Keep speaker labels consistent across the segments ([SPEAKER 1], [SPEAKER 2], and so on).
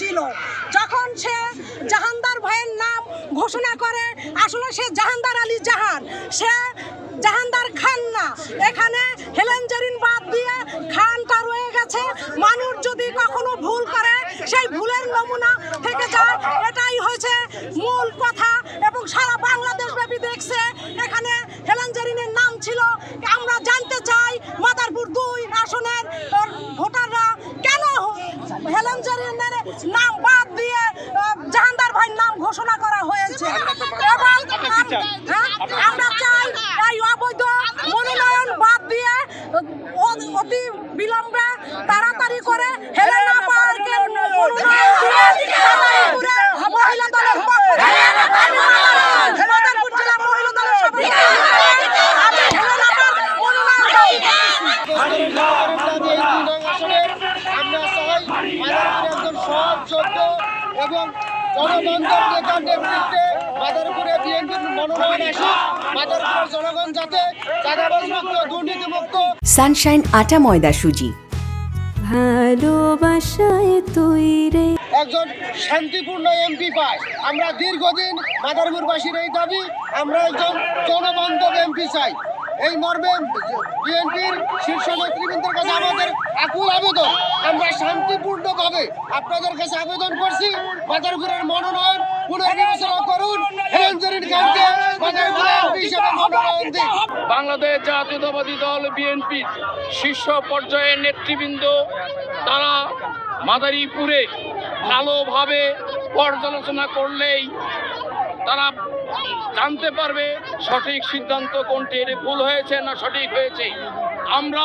[SPEAKER 1] ছিল। যখন সে জাহানদার ভাইয়ের নাম ঘোষণা করে, আসলে সে জাহানদার আলী জাহান। সে জাহানদার খান না। এখানে হেলেন জেরিন বাদ দিয়ে খানটা রয়ে গেছে। মানুষ যদি কখনো ভুল করে, সেই ভুলের নমুনা থেকে যায়। এটাই হয়েছে মূল কথা। এবং সারা বাংলাদেশ ব্যাপী দেখছে, এখানে হেলেন জেরিনের নাম ছিল, আমরা জানতে চাই মাদারপুর দুই আসনের আহ, ভোটাররা কেন হেলেন জেরিনের নাম বাদ দিয়ে জাহানদার ভাইয়ের নাম ঘোষণা করা হয়েছে। এবং আমরা চাই এই অবৈধ মনোনয়ন বাদ দিয়ে অ- অতি বিলম্বে তাড়াতাড়ি করে হেলেনা পার্কে মনোনয়ন দিয়ে মাদারীপুরে মহিলা দলের পক্ষ থেকে মাদারীপুর জেলা মহিলা দলের সভাপতি আমি হেলেনা পার্ক মনোনয়ন দাবি করতেছি।
[SPEAKER 2] আমরা চাই সভ্য এবং জনবান্ধব নেতার নেতৃত্বে মাদারপুরে বিএনপির মনোনয়ন মাদারপুরের জনগণ যাতে চাঁদাবাজ মুক্ত দুর্নীতি মুক্ত
[SPEAKER 3] সানশাইন আটা ময়দা সুজি।
[SPEAKER 4] ভালোবাসায় তৈরে।
[SPEAKER 2] একজন শান্তিপূর্ণ এমপি পায়। আমরা দীর্ঘদিন মাদারপুরবাসীর এই দাবি আমরা একজন জনবান্ধব এমপি চাই। এই মর্মে বিএনপির শীর্ষ নেতৃবৃন্দের কাছে আমাদের আকুল আবেদন। আমরা শান্তিপূর্ণভাবে আপনাদের কাছে আবেদন করছি মাদারপুরের মনোনয়ন পুনর্বিবেচনা করুন।
[SPEAKER 5] বাংলাদেশ জাতীয়তাবাদী দল বিএনপির শীর্ষ পর্যায়ের নেতৃবৃন্দ, তারা মাদারীপুরে ভালোভাবে পর্যালোচনা করলেই তারা জানতে পারবে সঠিক সিদ্ধান্ত কোনটি ভুল হয়েছে না সঠিক হয়েছে। আমরা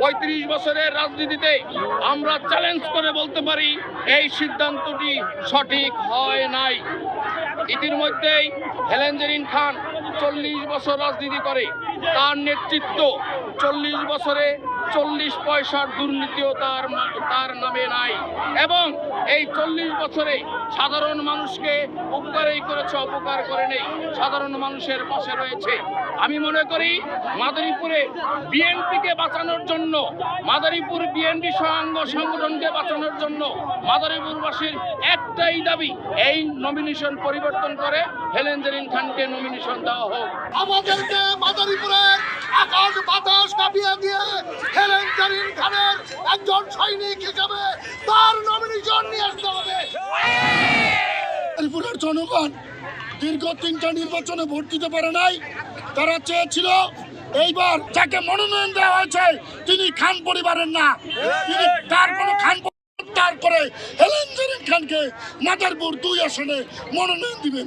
[SPEAKER 5] পঁয়ত্রিশ বছরের রাজনীতিতে আমরা চ্যালেঞ্জ করে বলতে পারি, এই সিদ্ধান্তটি সঠিক হয় নাই। ইতিমধ্যেই হেলেঞ্জেরিন খান চল্লিশ বছর রাজনীতি করে। তার নেতৃত্ব চল্লিশ বছরে চল্লিশ পয়সার দুর্নীতিও তার তার নামে এবং এই চল্লিশ বছরে সাধারণ মানুষকে উপকারই করেছে, অপকার করে নেই। সাধারণ মানুষের পাশে রয়েছে। আমি মনে করি মাদারীপুরে বিএনপিকে বাঁচানোর জন্য, মাদারীপুর বিএনপি সহাঙ্গ সংগঠনকে বাঁচানোর জন্য মাদারীপুরবাসীর একটাই দাবি, এই নমিনেশন পরিবর্তন করে হেলেঞ্জারিন খানকে নমিনেশন দেওয়া হোক।
[SPEAKER 2] আমাদেরকে মাদারীপুরের আকাশ বাতাস কাঁপিয়ে দিয়ে হেলেন জারিন খানের একজন সৈনিক হিসেবে তার নমিনেশন নিয়ে আসতে হবে।
[SPEAKER 6] ত্রিপুরার জনগণ দীর্ঘ তিনটা নির্বাচনে ভোট দিতে পারে নাই। তারা চেয়েছিল, এইবার যাকে মনোনয়ন দেওয়া হয়েছে, তিনি খান পরিবারের না। তিনি তার কোনো খান তার করে হেলেন জরিন খানকে মাদারপুর দুই আসনে মনোনয়ন দিবেন।